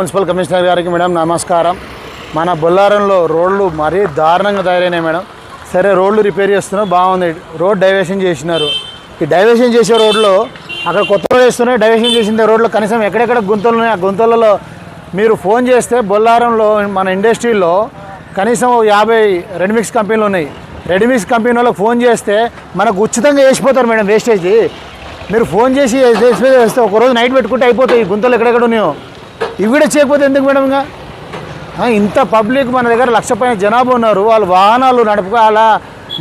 Municipal commissioner గారికి madam నమస్కారం. మన బొల్లారంలో రోడ్లు మరీ దారుణంగా తయారైనాయి మేడం. సరే రోడ్లు రిపేర్ చేస్తున్నాం బాగుంది. రోడ్ డైవర్షన్ చేసినారు. ఈ డైవర్షన్ చేసే రోడ్లో అక్కడ కొత్త రోడ్ వేస్తున్నాయి డైవర్షన్ చేసిన రోడ్లో కనీసం ఎక్కడెక్కడ గుంతలు ఉన్నాయి ఆ గుంతలలో మీరు ఫోన్ చేస్తే బొల్లారంలో మన ఇండస్ట్రీలో కనీసం యాభై రెడ్మిక్స్ కంపెనీలు ఉన్నాయి. రెడ్మిక్స్ కంపెనీ వాళ్ళకి ఫోన్ చేస్తే మనకు ఉచితంగా వేసిపోతారు మేడం వేస్టేజ్. మీరు ఫోన్ చేసి వేస్తే ఒక రోజు నైట్ పెట్టుకుంటే అయిపోతాయి ఈ గుంతలు ఎక్కడెక్కడ ఉన్నాయో. ఇవి కూడా చేయకపోతే ఎందుకు మేడం ఇంకా? ఇంత పబ్లిక్ మన దగ్గర లక్ష పైన జనాభా ఉన్నారు. వాళ్ళు వాహనాలు నడుపుకోవాలా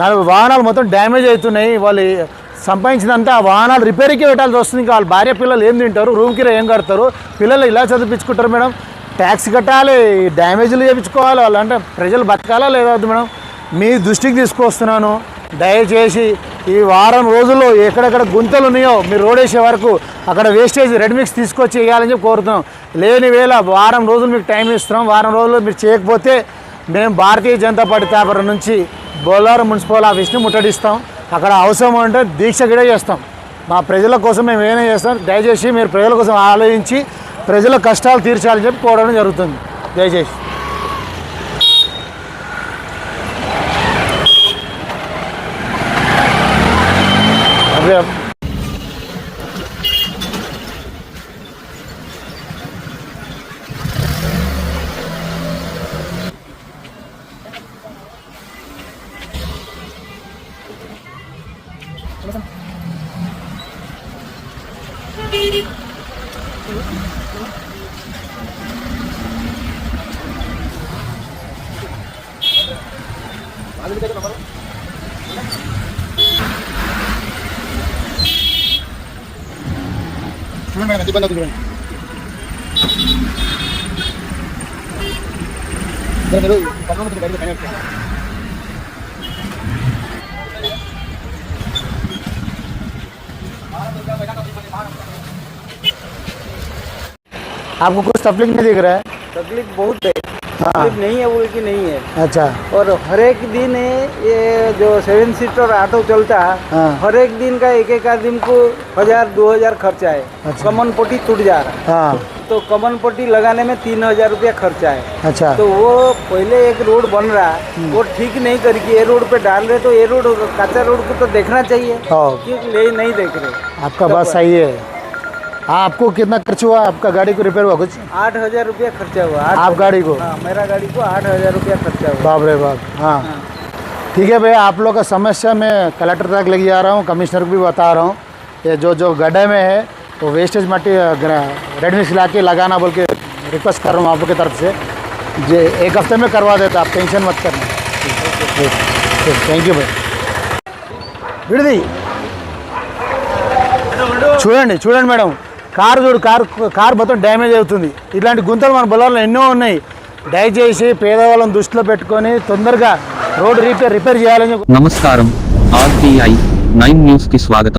నలుగు వాహనాలు మొత్తం డ్యామేజ్ అవుతున్నాయి. వాళ్ళు సంపాదించినంత ఆ వాహనాలు రిపేర్కి పెట్టాల్సి వస్తుంది. ఇంకా వాళ్ళ భార్య పిల్లలు ఏం తింటారు? రూమ్ కిరా ఏం కడతారు? పిల్లలు ఇలా చదివించుకుంటారు మేడం. ట్యాక్స్ కట్టాలి డ్యామేజ్లు చేయించుకోవాలి. వాళ్ళు అంటే ప్రజలు బతకాలా లేదా వద్దు మేడం? మీ దృష్టికి తీసుకొస్తున్నాను దయచేసి ఈ వారం రోజుల్లో ఎక్కడెక్కడ గుంతలు ఉన్నాయో మీరు రోడ్ వేసే వరకు అక్కడ వేస్టేజ్ రెడ్ మిక్స్ తీసుకొచ్చి వేయాలని చెప్పి కోరుతున్నాం. లేని వేళ వారం రోజులు మీకు టైం ఇస్తున్నాం. వారం రోజులు మీరు చేయకపోతే మేము భారతీయ జనతా పార్టీ పేపర్ నుంచి బోలారం మున్సిపల్ ఆఫీస్ని ముట్టడిస్తాం. అక్కడ అవసరం అంటే దీక్ష కూడా చేస్తాం. మా ప్రజల కోసం మేము ఏమైనా చేస్తాం. దయచేసి మీరు ప్రజల కోసం ఆలోచించి ప్రజల కష్టాలు తీర్చాలని చెప్పి కోరడం జరుగుతుంది. దయచేసి. exemplo. Thank చూడండి మేడం ఇబ్బంది అవుతుంది చూడండి ఇక్కడ మీరు పక్కన ఉంటుంది బయటకు పైన పెట్టుకోండి. आपको कुछ तकलीफ नहीं दिख रहा है तकलीफ बहुत है हाँ। नहीं है बोल की नहीं है। अच्छा। और हर एक दिन है ये जो सेवन सीटर ऑटो चलता है। हाँ। हर एक दिन का एक एक आदमी को हज़ार दो हज़ार खर्चा है अच्छा। कमन पट्टी टूट जा रहा। है। हाँ तो कमन पट्टी लगाने में तीन हज़ार रूपया खर्चा है अच्छा। तो वो पहले एक रोड बन रहा है वो ठीक नहीं करके ये रोड पे डाल रहे तो ये रोड कच्चा रोड को तो देखना चाहिए। हाँ। क्यों नहीं देख रहे। आपका बात सही हाँ। आपको कितना खर्च हुआ आपका गाड़ी को रिपेयर हुआ कुछ आठ हजार रुपया खर्चा हुआ आठ आप गाड़ी को हाँ मेरा गाड़ी को आठ हजार रुपया खर्चा हुआ बाप रे बाप हाँ हाँ। ठीक है भैया आप लोग का समस्या मैं कलेक्टर तक लेके जा रहा हूँ कमिश्नर को भी बता रहा हूँ ये जो जो गड्ढे में है वो वेस्टेज मट्टी रेड मिक्स ला के लगाना बोल के रिक्वेस्ट कर रहा हूँ आप लोग की तरफ से जे एक हफ्ते में करवा देता आप टेंशन मत करना ठीक ठीक थैंक यू भाई విడిది చూడండి చూడండి మేడం కారు చూడు కారు కారు మొత్తం డ్యామేజ్ అవుతుంది. ఇలాంటి గుంతలు మన బొలాల్లో ఎన్నో ఉన్నాయి. దయచేసి పేదవాళ్ళని దృష్టిలో పెట్టుకొని తొందరగా రోడ్డు రిపేర్ రిపేర్ చేయాలని నమస్కారం. ఆర్టీఐ నైన్ న్యూస్కి స్వాగతం.